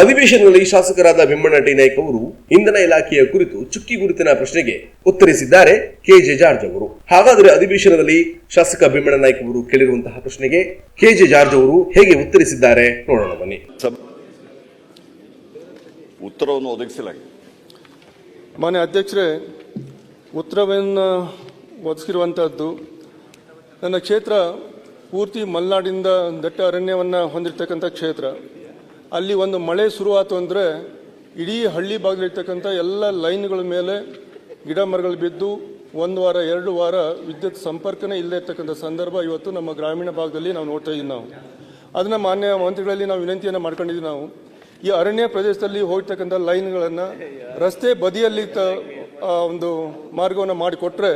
ಅಧಿವೇಶನದಲ್ಲಿ ಶಾಸಕರಾದ ಬಿಮ್ಮಣ್ಣ ಟಿ ನಾಯ್ಕ ಅವರು ಇಂಧನ ಇಲಾಖೆಯ ಕುರಿತು ಚುಕ್ಕಿ ಗುರುತಿನ ಪ್ರಶ್ನೆಗೆ ಉತ್ತರಿಸಿದ್ದಾರೆ ಕೆಜೆ ಜಾರ್ಜ್ ಅವರು. ಹಾಗಾದರೆ ಅಧಿವೇಶನದಲ್ಲಿ ಶಾಸಕ ಭೀಮಣ್ಣ ನಾಯ್ಕ ಅವರು ಕೇಳಿರುವಂತಹ ಪ್ರಶ್ನೆಗೆ ಕೆಜೆ ಜಾರ್ಜ್ ಅವರು ಹೇಗೆ ಉತ್ತರಿಸಿದ್ದಾರೆ ನೋಡೋಣ ಬನ್ನಿ. ಸಬ್ ಉತ್ತರವನ್ನು ಒದಗಿಸಲಾಗಿದೆ ಮಾನ್ಯ ಅಧ್ಯಕ್ಷರೇ ಉತ್ತರವನ್ನು ಒದಗಿಸಿರುವಂತಹದ್ದು ನನ್ನ ಕ್ಷೇತ್ರ ಪೂರ್ತಿ ಮಲೆನಾಡಿಂದ ದಟ್ಟ ಅರಣ್ಯವನ್ನು ಹೊಂದಿರತಕ್ಕಂಥ ಕ್ಷೇತ್ರ. ಅಲ್ಲಿ ಒಂದು ಮಳೆ ಶುರುವಾಯಿತು ಅಂದರೆ ಇಡೀ ಹಳ್ಳಿ ಭಾಗದಲ್ಲಿರ್ತಕ್ಕಂಥ ಎಲ್ಲ ಲೈನ್ಗಳ ಮೇಲೆ ಗಿಡ ಮರಗಳು ಬಿದ್ದು ಒಂದು ವಾರ, ಎರಡು ವಾರ ವಿದ್ಯುತ್ ಸಂಪರ್ಕನೇ ಇಲ್ಲದೆ ಇರ್ತಕ್ಕಂಥ ಸಂದರ್ಭ ಇವತ್ತು ನಮ್ಮ ಗ್ರಾಮೀಣ ಭಾಗದಲ್ಲಿ ನಾವು ನೋಡ್ತಾ ಇದ್ದೀವಿ ನಾವು. ಅದನ್ನು ಮಾನ್ಯ ಮಂತ್ರಿಗಳಲ್ಲಿ ನಾವು ವಿನಂತಿಯನ್ನು ಮಾಡ್ಕೊಂಡಿದ್ದೀವಿ ನಾವು. ಈ ಅರಣ್ಯ ಪ್ರದೇಶದಲ್ಲಿ ಹೋಗ್ತಕ್ಕಂಥ ಲೈನ್ಗಳನ್ನು ರಸ್ತೆ ಬದಿಯಲ್ಲಿ ತ ಒಂದು ಮಾರ್ಗವನ್ನು ಮಾಡಿಕೊಟ್ರೆ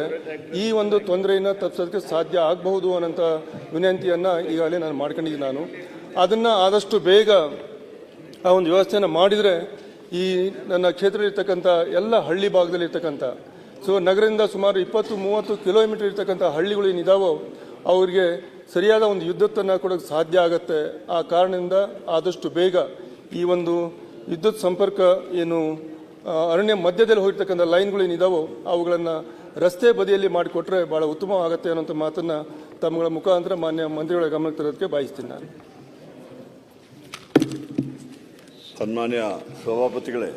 ಈ ಒಂದು ತೊಂದರೆಯನ್ನು ತಪ್ಪಿಸೋದಕ್ಕೆ ಸಾಧ್ಯ ಆಗಬಹುದು ಅನ್ನೋಂಥ ವಿನಂತಿಯನ್ನು ಈಗಾಗಲೇ ನಾನು ಮಾಡ್ಕೊಂಡಿದ್ದೀನಿ ನಾನು. ಅದನ್ನು ಆದಷ್ಟು ಬೇಗ ಆ ಒಂದು ವ್ಯವಸ್ಥೆಯನ್ನು ಮಾಡಿದರೆ ಈ ನನ್ನ ಕ್ಷೇತ್ರದಲ್ಲಿರ್ತಕ್ಕಂಥ ಎಲ್ಲ ಹಳ್ಳಿ ಭಾಗದಲ್ಲಿ ಇರ್ತಕ್ಕಂಥ ಸೊ ನಗರದಿಂದ ಸುಮಾರು ಇಪ್ಪತ್ತು, ಮೂವತ್ತು ಕಿಲೋಮೀಟರ್ ಇರ್ತಕ್ಕಂಥ ಹಳ್ಳಿಗಳು ಏನಿದಾವೋ ಅವರಿಗೆ ಸರಿಯಾದ ಒಂದು ವಿದ್ಯುತ್ತನ್ನು ಕೊಡೋಕ್ಕೆ ಸಾಧ್ಯ ಆಗುತ್ತೆ. ಆ ಕಾರಣದಿಂದ ಆದಷ್ಟು ಬೇಗ ಈ ಒಂದು ವಿದ್ಯುತ್ ಸಂಪರ್ಕ ಏನು ಅರಣ್ಯ ಮಧ್ಯದಲ್ಲಿ ಹೋಗಿರ್ತಕ್ಕಂಥ ಲೈನ್ಗಳು ಏನಿದಾವೋ ಅವುಗಳನ್ನು ರಸ್ತೆ ಬದಿಯಲ್ಲಿ ಮಾಡಿಕೊಟ್ರೆ ಭಾಳ ಉತ್ತಮವಾಗುತ್ತೆ ಅನ್ನೋಂಥ ಮಾತನ್ನು ತಮ್ಮಗಳ ಮುಖಾಂತರ ಮಾನ್ಯ ಮಂತ್ರಿಗಳ ಗಮನಕ್ಕೆ ತರೋದಕ್ಕೆ ಬಯಸ್ತೀನಿ ನಾನು. ಸನ್ಮಾನ್ಯ ಸಭಾಪತಿಗಳೇ,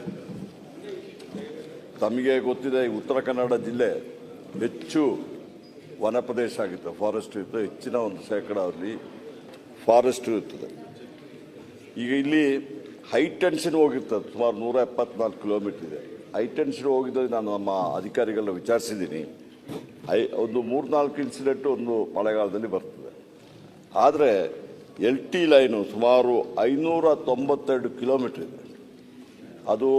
ತಮಗೆ ಗೊತ್ತಿದೆ ಉತ್ತರ ಕನ್ನಡ ಜಿಲ್ಲೆ ಹೆಚ್ಚು ವನ ಪ್ರದೇಶ ಆಗಿತ್ತು ಫಾರೆಸ್ಟ್ ಇರುತ್ತೆ ಹೆಚ್ಚಿನ ಒಂದು ಶೇಕಡ ಅಲ್ಲಿ ಫಾರೆಸ್ಟ್ ಇರುತ್ತದೆ ಈಗ ಇಲ್ಲಿ ಹೈ ಟೆನ್ಷನ್ ಹೋಗಿರ್ತದೆ, ಸುಮಾರು ನೂರ ಎಪ್ಪತ್ನಾಲ್ಕು ಕಿಲೋಮೀಟರ್ ಇದೆ. ಹೈ ಟೆನ್ಷನ್ ಹೋಗಿದ್ದರೆ ನಾನು ನಮ್ಮ ಅಧಿಕಾರಿಗಳನ್ನ ವಿಚಾರಿಸಿದ್ದೀನಿ. ಐ ಒಂದು ಮೂರ್ನಾಲ್ಕು ಇನ್ಸಿಡೆಂಟ್ ಒಂದು ಮಳೆಗಾಲದಲ್ಲಿ ಬರ್ತದೆ. ಆದರೆ ಎಲ್ ಟಿ ಲೈನು ಸುಮಾರು ಐನೂರ ತೊಂಬತ್ತೆರಡು ಕಿಲೋಮೀಟರ್ ಇದೆ. ಅದು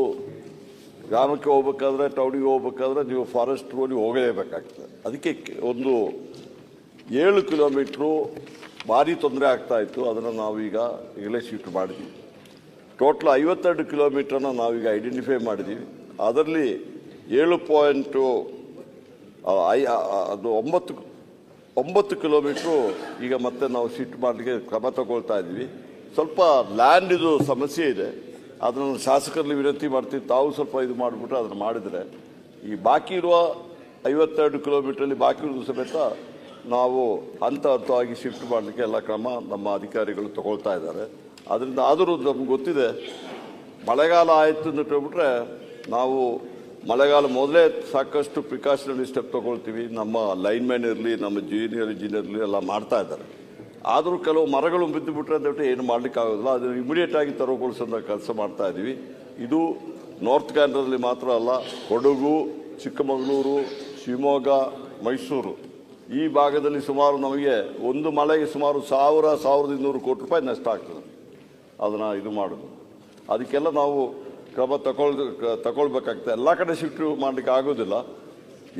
ಗ್ರಾಮಕ್ಕೆ ಹೋಗ್ಬೇಕಾದ್ರೆ ಟೌನಿಗೆ ಹೋಗ್ಬೇಕಾದ್ರೆ ನೀವು ಫಾರೆಸ್ಟ್ ರೋಡಿಗೆ ಹೋಗಲೇಬೇಕಾಗ್ತದೆ. ಅದಕ್ಕೆ ಒಂದು ಏಳು ಕಿಲೋಮೀಟ್ರು ಭಾರಿ ತೊಂದರೆ ಆಗ್ತಾ ಇತ್ತು. ಅದನ್ನು ನಾವೀಗ ಈಗಲೇ ಶಿಫ್ಟ್ ಮಾಡಿದ್ವಿ. ಟೋಟಲ್ ಐವತ್ತೆರಡು ಕಿಲೋಮೀಟ್ರನ್ನ ನಾವೀಗ ಐಡೆಂಟಿಫೈ ಮಾಡಿದ್ದೀವಿ ಅದರಲ್ಲಿ ಏಳು ಪಾಯಿಂಟು ಅದು ಒಂಬತ್ತು ಒಂಬತ್ತು ಕಿಲೋಮೀಟ್ರು ಈಗ ಮತ್ತೆ ನಾವು ಶಿಫ್ಟ್ ಮಾಡಲಿಕ್ಕೆ ಕ್ರಮ ತಗೊಳ್ತಾ ಇದ್ದೀವಿ ಸ್ವಲ್ಪ ಲ್ಯಾಂಡ್ ಇದು ಸಮಸ್ಯೆ ಇದೆ. ಅದನ್ನು ಶಾಸಕರಲ್ಲಿ ವಿನಂತಿ ಮಾಡ್ತೀವಿ ತಾವು ಸ್ವಲ್ಪ ಇದು ಮಾಡಿಬಿಟ್ಟು ಅದನ್ನು ಮಾಡಿದರೆ. ಈ ಬಾಕಿ ಇರುವ ಐವತ್ತೆರಡು ಕಿಲೋಮೀಟ್ರಲ್ಲಿ ಬಾಕಿ ಇರುವುದು ಸಮೇತ ನಾವು ಹಂತ ಹಂತವಾಗಿ ಶಿಫ್ಟ್ ಮಾಡಲಿಕ್ಕೆ ಎಲ್ಲ ಕ್ರಮ ನಮ್ಮ ಅಧಿಕಾರಿಗಳು ತಗೊಳ್ತಾ ಇದ್ದಾರೆ. ಅದರಿಂದ ಆದರೂ ನಮ್ಗೆ ಗೊತ್ತಿದೆ. ಮಳೆಗಾಲ ಆಯಿತು ಅಂತ ಹೇಳ್ಬಿಟ್ರೆ ನಾವು ಮಳೆಗಾಲ ಮೊದಲೇ ಸಾಕಷ್ಟು ಪ್ರಿಕಾಷನರಿ ಸ್ಟೆಪ್ ತಗೊಳ್ತೀವಿ. ನಮ್ಮ ಲೈನ್ಮ್ಯಾನ್ ಇರಲಿ, ನಮ್ಮ ಜೂನಿಯರ್ ಇಂಜಿನಿಯರ್ ಇರಲಿ ಎಲ್ಲ ಮಾಡ್ತಾ ಇದ್ದಾರೆ. ಆದರೂ ಕೆಲವು ಮರಗಳು ಬಿದ್ದು ಬಿಟ್ಟರೆ ಅಂತ ಏನು ಮಾಡ್ಲಿಕ್ಕೆ ಆಗೋದಿಲ್ಲ. ಅದು ಇಮಿಡಿಯೇಟ್ ಆಗಿ ತೆರವುಗೊಳಿಸೋದ ಕೆಲಸ ಮಾಡ್ತಾ ಇದ್ದೀವಿ. ಇದು ನಾರ್ತ್ ಕ್ಯಾನಡದಲ್ಲಿ ಮಾತ್ರ ಅಲ್ಲ, ಕೊಡಗು, ಚಿಕ್ಕಮಗಳೂರು, ಶಿವಮೊಗ್ಗ, ಮೈಸೂರು. ಈ ಭಾಗದಲ್ಲಿ ಸುಮಾರು ನಮಗೆ ಒಂದು ಮಳೆಗೆ ಸುಮಾರು ಸಾವಿರ, ಸಾವಿರದ ಇನ್ನೂರು ಕೋಟಿ ರೂಪಾಯಿ ನಷ್ಟ ಆಗ್ತದೆ. ಅದನ್ನು ಇದು ಮಾಡೋದು. ಅದಕ್ಕೆಲ್ಲ ನಾವು ಕ್ರಮ ತಗೊಳ್ ತಗೊಳ್ಬೇಕಾಗ್ತದೆ. ಎಲ್ಲ ಕಡೆ ಶಿಫ್ಟ್ ಮಾಡಲಿಕ್ಕೆ ಆಗೋದಿಲ್ಲ.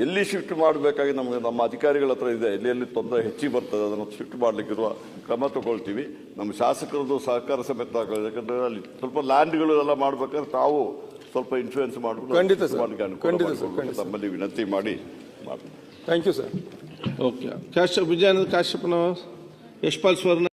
ಎಲ್ಲಿ ಶಿಫ್ಟ್ ಮಾಡಬೇಕಾಗಿ ನಮಗೆ ನಮ್ಮ ಅಧಿಕಾರಿಗಳ ಹತ್ರ ಇದೆ. ಎಲ್ಲಿ ಎಲ್ಲಿ ತೊಂದರೆ ಹೆಚ್ಚಿಗೆ ಬರ್ತದೆ ಅದನ್ನು ಶಿಫ್ಟ್ ಮಾಡಲಿಕ್ಕಿರುವ ಕ್ರಮ ತಗೊಳ್ತೀವಿ. ನಮ್ಮ ಶಾಸಕರದ್ದು ಸಹಕಾರ ಸಮೇತ ಯಾಕಂದರೆ ಯಾಕಂದ್ರೆ ಅಲ್ಲಿ ಸ್ವಲ್ಪ ಲ್ಯಾಂಡ್ಗಳು ಎಲ್ಲ ಮಾಡಬೇಕಾದ್ರೆ ತಾವು ಸ್ವಲ್ಪ ಇನ್ಫ್ಲೂಯೆನ್ಸ್ ಮಾಡಬೇಕು ತಮ್ಮಲ್ಲಿ ವಿನಂತಿ ಮಾಡಿ ಮಾಡಿ thank you sir okay Kashyap Vijayananda ಕಾಶ್ಯಪ್ಪನವರು Yashpal ಸ್ವರ್ಣ